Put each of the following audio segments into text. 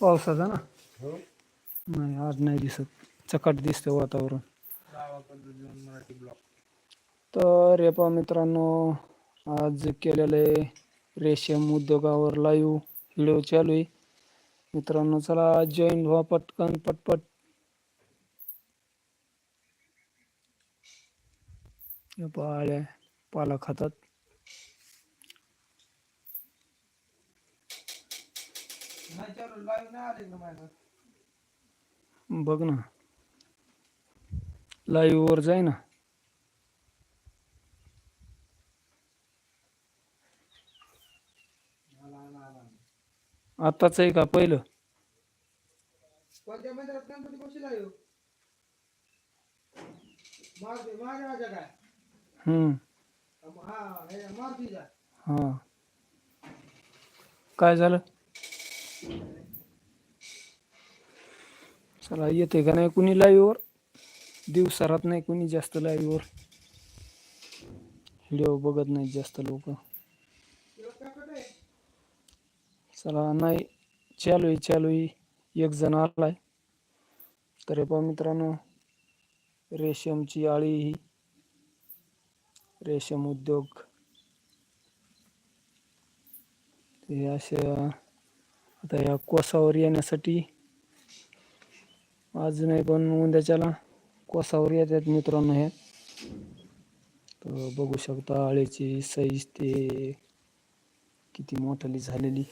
पावसाचा ना? हो. नाही आज नाही दिसत. चकाट दिसतं वातावरण. तर हे पहा मित्रांनो आज केलेले रेशीम उद्योगावर लाईव्ह व्हिडिओ चालू आहे. मित्रांनो चला जॉईन व्हा पटकन पटपट. हे पहा आळ्या पाला खातात नाही चालू लाईव्ह नाही आले ना माझं बघ ना. लाईव्ह वर जाय ना. आताच आहे का पहिलं? कोणत्या मंदिरात गणपती बसला येऊ मारुती महादेवाच्या काय? हम्म. हा हे हा. काय झालं? चला येते का नाही कुणी लाईव्हवर दिवसा दिवसारात नाही कुणी जास्त लाईव्हवर व्हिडिओ बघत नाही जास्त लोक. चला नाही चालू आहे चालू आहे. एक जण आलाय. तर हे मित्रांनो रेशमची आळी ही. रेशम उद्योग. ते अशा आता या कोसावर येण्यासाठी आज नाही पण उद्याच्याला कोसावर येतात मित्रांनो हे. तर बघू शकता आळीची साईज ते किती मोठाली झालेली.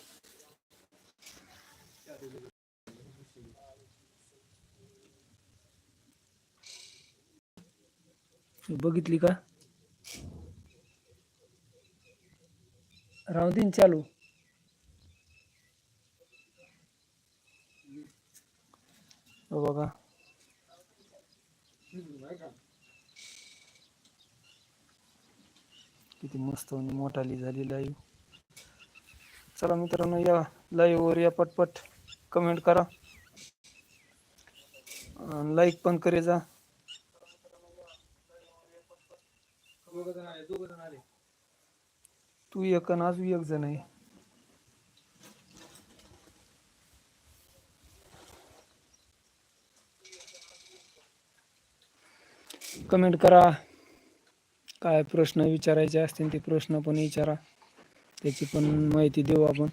बघितली का? राहू चालू हो बघा किती मोठाली झाली लाईव्ह चला मित्रांनो या लाईव्ह वर या पटपट कमेंट करा. लाईक पण करे जा. तू एक आणि अजून एक जण आहे. कमेंट करा. काय प्रश्न विचारायचे असतील ते प्रश्न पण विचारा. त्याची पण माहिती देऊ आपण.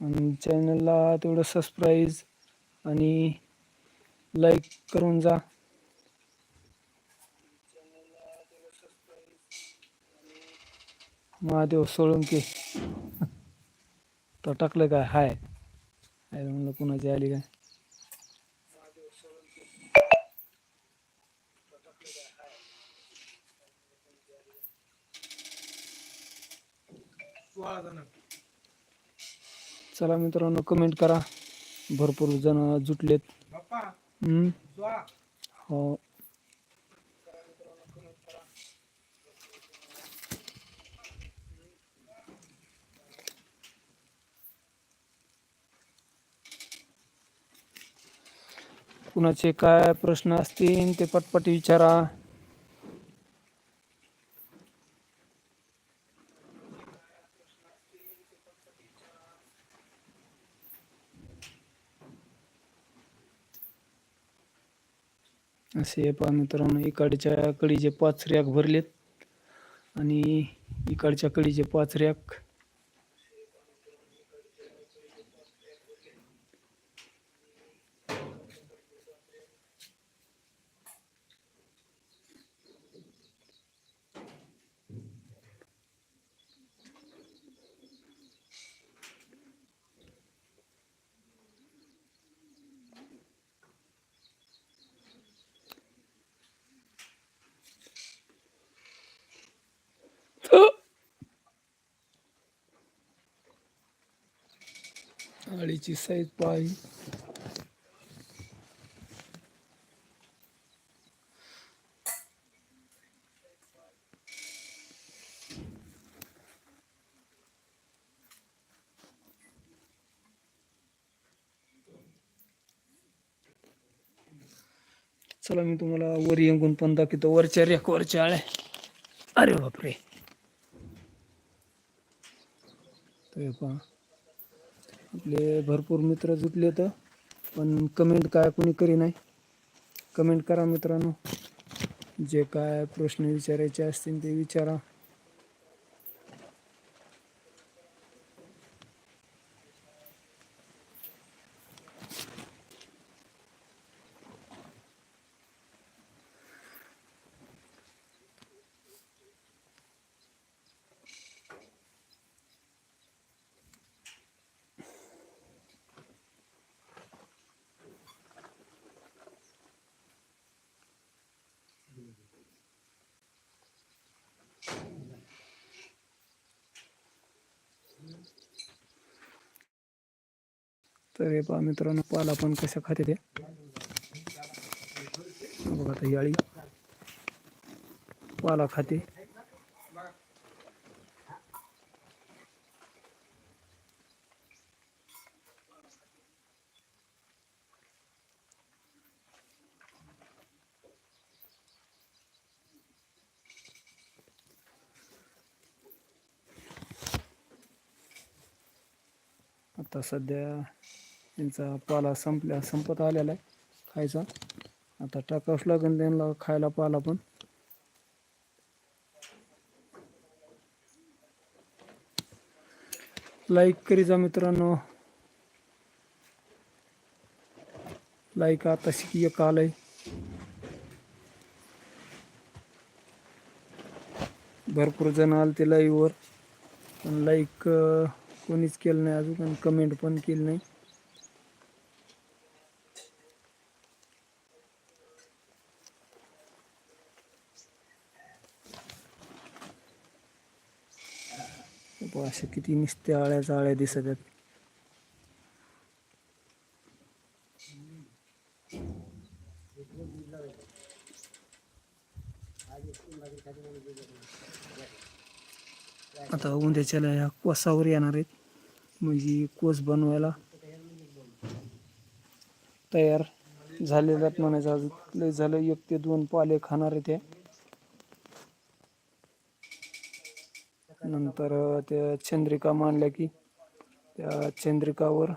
आणि चॅनलला तेवढं सबस्क्राईब आणि लाईक करून जा. महादेव सोळंके. तो टाकलं काय? हाय. हाय म्हणलं कुणाची आली काय? चला मित्रांनो कमेंट करा. भरपूर जण जुटलेत. हम्म, हो. कुणाचे काय प्रश्न असतील ते पटपट विचारा. असे पहा मित्रांनो इकडच्या कडीचे पाच रॅक भरलेत आणि इकडच्या कडीचे पाच रॅक आळीची साईज पाही चला मी तुम्हाला वर येऊन पण दाखवतो. वरच्या रेकवरच्या आळ्या अरे बापरे. पहा. आपले भरपूर मित्र जुटले तर पण कमेंट काय कोणी करी नाही. कमेंट करा मित्रांनो. जे काय प्रश्न विचारायचे असतील ते विचारा. तर हे पहा मित्रांनो पाला पण कशा खाते ते बघा आता याळी पाला खाते. आता सध्या त्यांचा पाला संपल्या संपत आलेला आहे खायचा. आता टाकावंच लागेल त्यांना खायला पाला पण. लाईक करी जा मित्रांनो. लाईक आता शिकी एक आलंय. भरपूर जण आले ते लाईव्हवर पण लाईक कोणीच केलं नाही अजून. कमेंट पण केली नाही बाबा, अशा किती नुसत्या आळ्या जाळ्या दिसत आहेत. आता उद्याच्याला ह्या कोसावर येणार आहेत. म्हणजे कोस बनवायला तयार झालेल्या आहेत म्हणायचं अजून. लय झालं एक ते दोन पाले खाणार आहेत नंतर त्या चंद्रिका मांडल्या की त्या चंद्रिकावर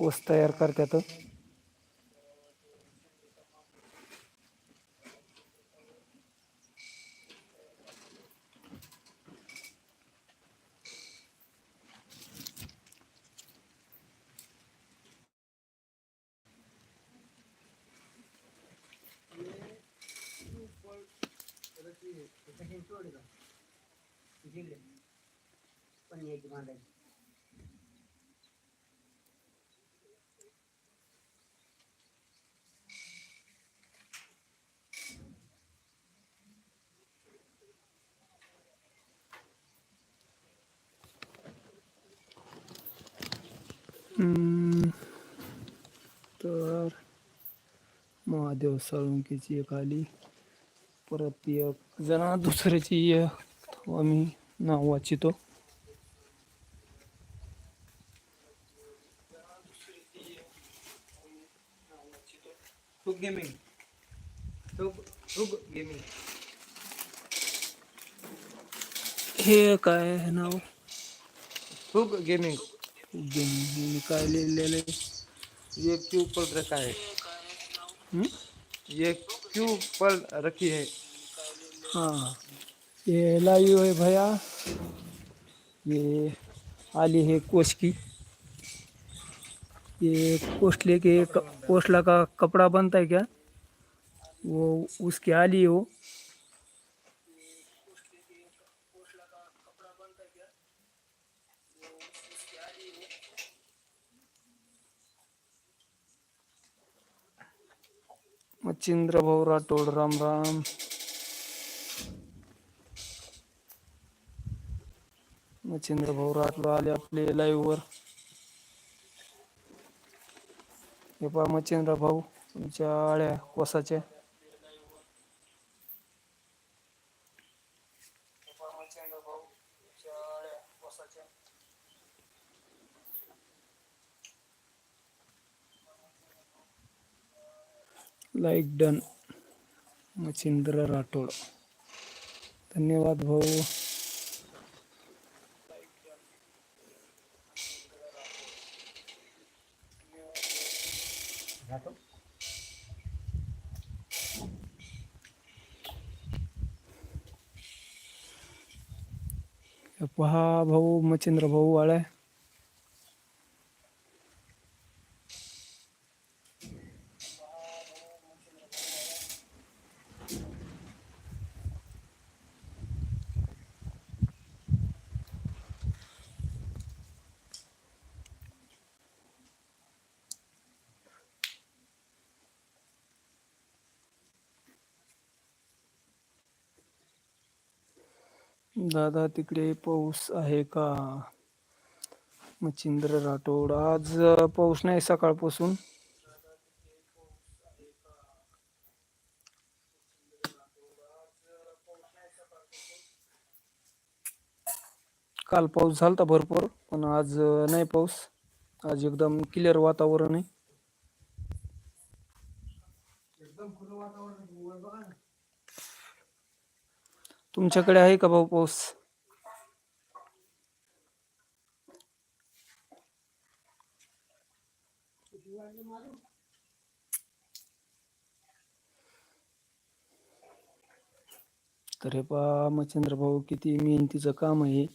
ओस तयार करतात. हम्म, तर महादेव साळुंकीची एक आली परत ती एक जणा दुसऱ्याची एक आम्ही नाव वाचितो hook gaming hook hook gaming हे काय आहे नाव हुक गेमिंग गेम काय लिहिलेलं ये क्यों पल रखा है। हम्म? ये क्यों पल रखी है। हाँ। ये लाइव है भैया। ये आली है कोच की। ये कोसले के क- कोसला का कपड़ा बनता है क्या? वो उसकी आली है मच्छिंद्र भाऊ राठोड राम राम। मच्छिंद्र भाऊ राठोड आले आपले लाईव्ह वर. हे पहा मच्छिंद्र भाऊ, तुमच्या आळ्या कोसाच्या लाईक डन मच्छिंद्र राठोड. धन्यवाद भाऊ. जातो पहा भाऊ मच्छिंद्र भाऊ आळ्या दादा तिकडे पाऊस आहे का? मच्छिंद्र राठोड आज पाऊस नाही सकाळपासून. काल पाऊस झालता भरपूर पण आज नाही पाऊस. आज एकदम क्लिअर वातावरण आहे. तुमच्याकडे आहे का भाऊ पाऊस? तर हे पहा मच्छिंद्र भाऊ किती मेहनतीचं काम आहे.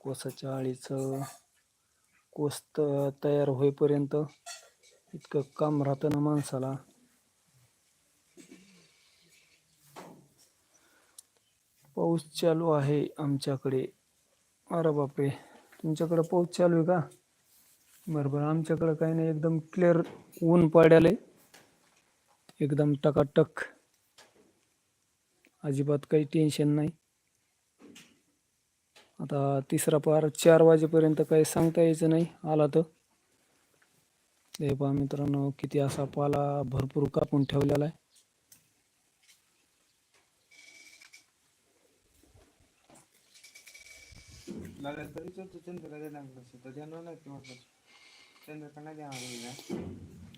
कोसाच्या आळीचं कोस तयार होईपर्यंत इतकं काम राहतं ना माणसाला. पाऊस चालू आहे आमच्याकडे. अरे बापरे. तुमच्याकडं पाऊस चालू आहे का? बरं बरं. आमच्याकडं काही नाही. एकदम क्लिअर ऊन पडायला एकदम टकाटक. अजिबात काही टेन्शन नाही. आता तिसरा पार चार वाजेपर्यंत काही सांगता यायचं नाही. आला तर. हे पहा मित्रांनो किती असा पाला भरपूर कापून ठेवलेला आहे लागलं तरी तो चंद्रका द्यायला लागलं असतं तर देणार नाही ते वाटलं चंद्रका नाही देणार लागलं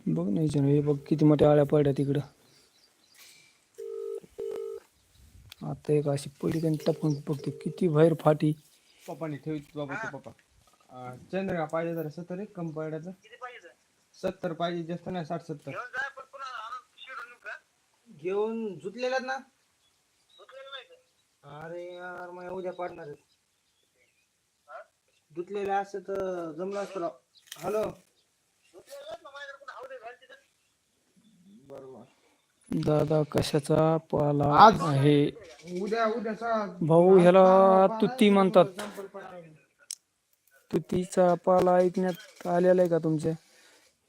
बघ नाही हे बघ किती मोठ्या आळ्या पडल्या तिकडं आता एक अशी पडी त्यांनी टपकन बघते किती बाहेर फाटी पप्पाने ठेवित बाबाचे पप्पा अं, चंद्रका पाहिजे जरा सत्तर एक कम पडायचं सत्तर पाहिजे जास्त नाही साठ सत्तर घेऊन जुतलेल्यात ना अरे यार मग उद्या पाडणार आहेत. धुतलेले असते तर जमलं असतं राव. हॅलो दादा कशाचा पाला आज. आहे? उद्या उद्याचा भाऊ ह्याला तुती म्हणतात. तुतीचा पाला ऐकण्यात आलेला आहे का तुमच्या?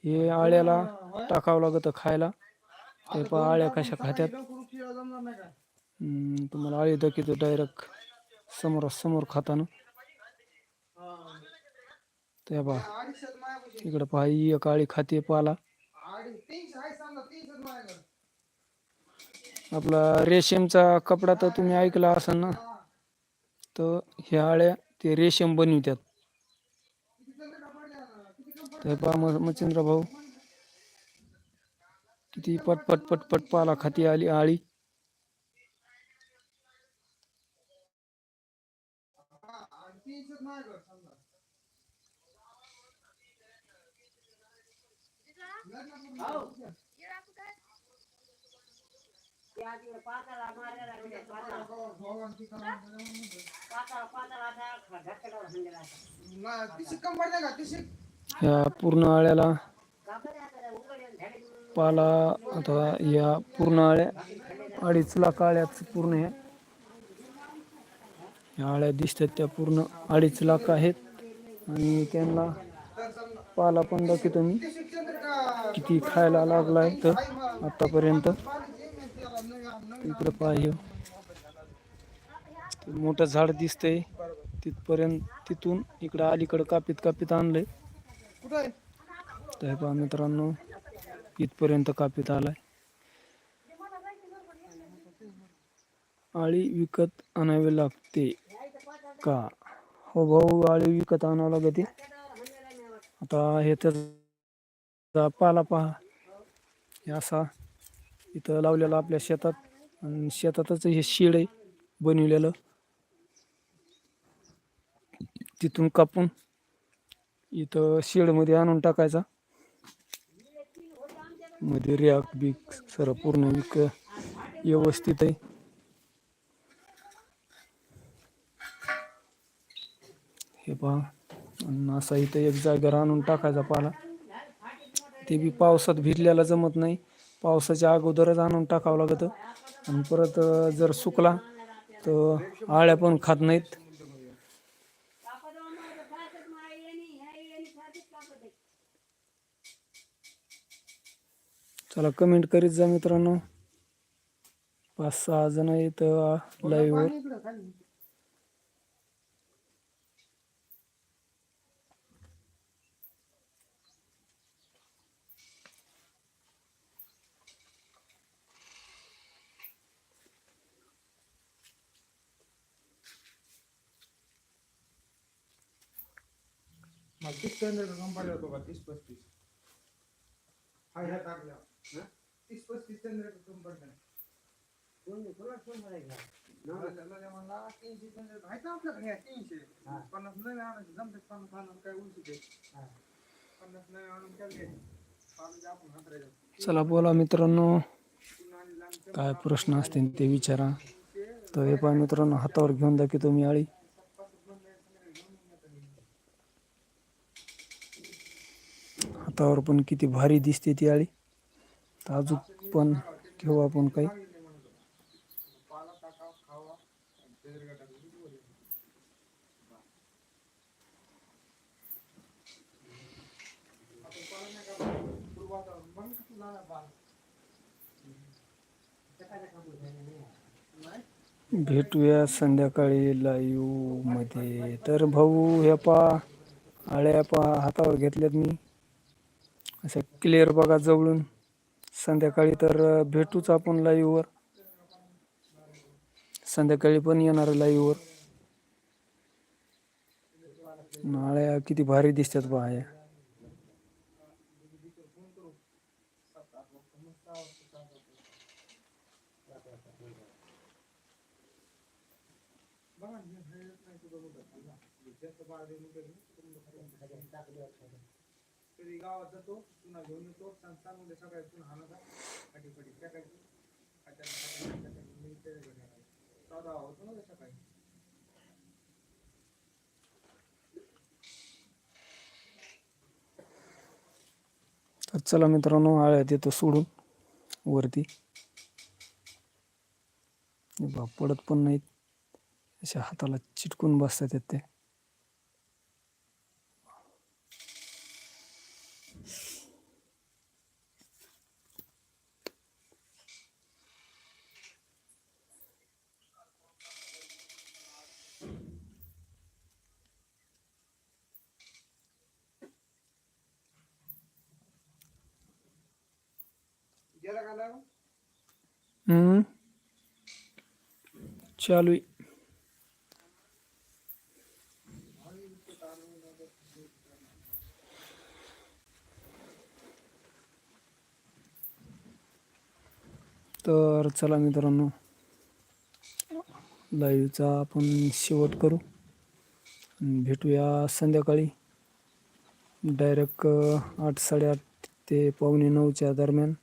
हे आळ्याला टाकावं लागतं खायला. ते पहा आळ्या कशा खात्यात. हम्म, तुम्हाला आळी दाखवतो डायरेक्ट समोर समोर खाताना. ते पहा इकडं पहा ही एक आळी खाते पाला. आपला रेशीमचा कपडा तर तुम्ही ऐकला असाल ना तर ह्या आळ्या ते रेशीम बनवितात. ते पहा मच्छिंद्र भाऊ किती पटपट पटपट पाला खाती आली आळी. ह्या पूर्ण आळ्याला पाला अथवा या पूर्ण आळ्या अडीच लाख आळ्याच पूर्ण ह्या ह्या आळ्या दिसतात त्या पूर्ण अडीच लाख आहेत. आणि त्यांना पाला पण दाखवतो मी. किती खायला लागलाय तर आतापर्यंत? इकडं पाहिजे मोठं झाड दिसतंय. तिथपर्यंत तिथून इकडं अलीकडं कापीत कापीत आणलंय. तर पहा मित्रांनो इथपर्यंत कापीत आलाय. आळी विकत आणावी लागते का? हो भाऊ आळी विकत आणावं लागते. आता हे तर आता पाला पहा. हे असा इथं लावलेला आपल्या शेतात. आणि शेतातच हे शेड आहे बनविलेलं. तिथून कापून इथं शेडमध्ये आणून टाकायचा. मध्ये रॅक बिक सर पूर्ण विक व्यवस्थित आहे. हे पहा. आणि असा इथं एक जागेवर आणून टाकायचा पाला. ते बी पावसात भिजल्याला जमत नाही. पावसाच्या अगोदरच आणून टाकावं लागतं. आणि परत जर सुकला तर आळ्या पण खात नाहीत. चला कमेंट करीत जा मित्रांनो. पाच सहा जण आहेत लाईव्हवर तीस चंद्र कंपाऊंड होतो का? तीस पस्तीस. हा ह्या टाकल्या हं? तीस पस्तीस चंद्र कंपाऊंड तीनशे आहे का आपल्याकडे ह्या तीनशे. पन्नास आणायचे पन्नास काय उलटी ते पन्नास नवे आणून ठेवले पाच आपण हातरायचं. चला बोला मित्रांनो काय प्रश्न असतील ते विचारा. तर हे पहा मित्रांनो हातावर घेऊन दाखवतो मी आळी. हातावर पण किती भारी दिसते ती आळी. तर अजून पण घेऊ आपण काही. भेटूया संध्याकाळी लाईव्हमध्ये. तर भाऊ ह्या पा आळ्या पा हातावर घेतल्यात मी. असं क्लिअर बघा जवळून. संध्याकाळी तर भेटूच आपण लाईव्हवर संध्याकाळी पण येणार लाईव्हवर नाळ्या किती भारी दिसतात पहा गावात जातो पुन्हा घेऊन येतो. सांग सांगून दे सकाळी पुन्हा काठी साधा होतो ना सकाळी. तर चला मित्रांनो आळ्या देतो सोडून. वरती. बा पडत पण नाहीत. अशा हाताला चिटकून बसतात ते. हम्म. चालू आहे. तर चला मित्रांनो लाईव्हचा आपण शेवट करू. भेटूया संध्याकाळी. डायरेक्ट आठ साडेआठ ते पावणे नऊच्या दरम्यान.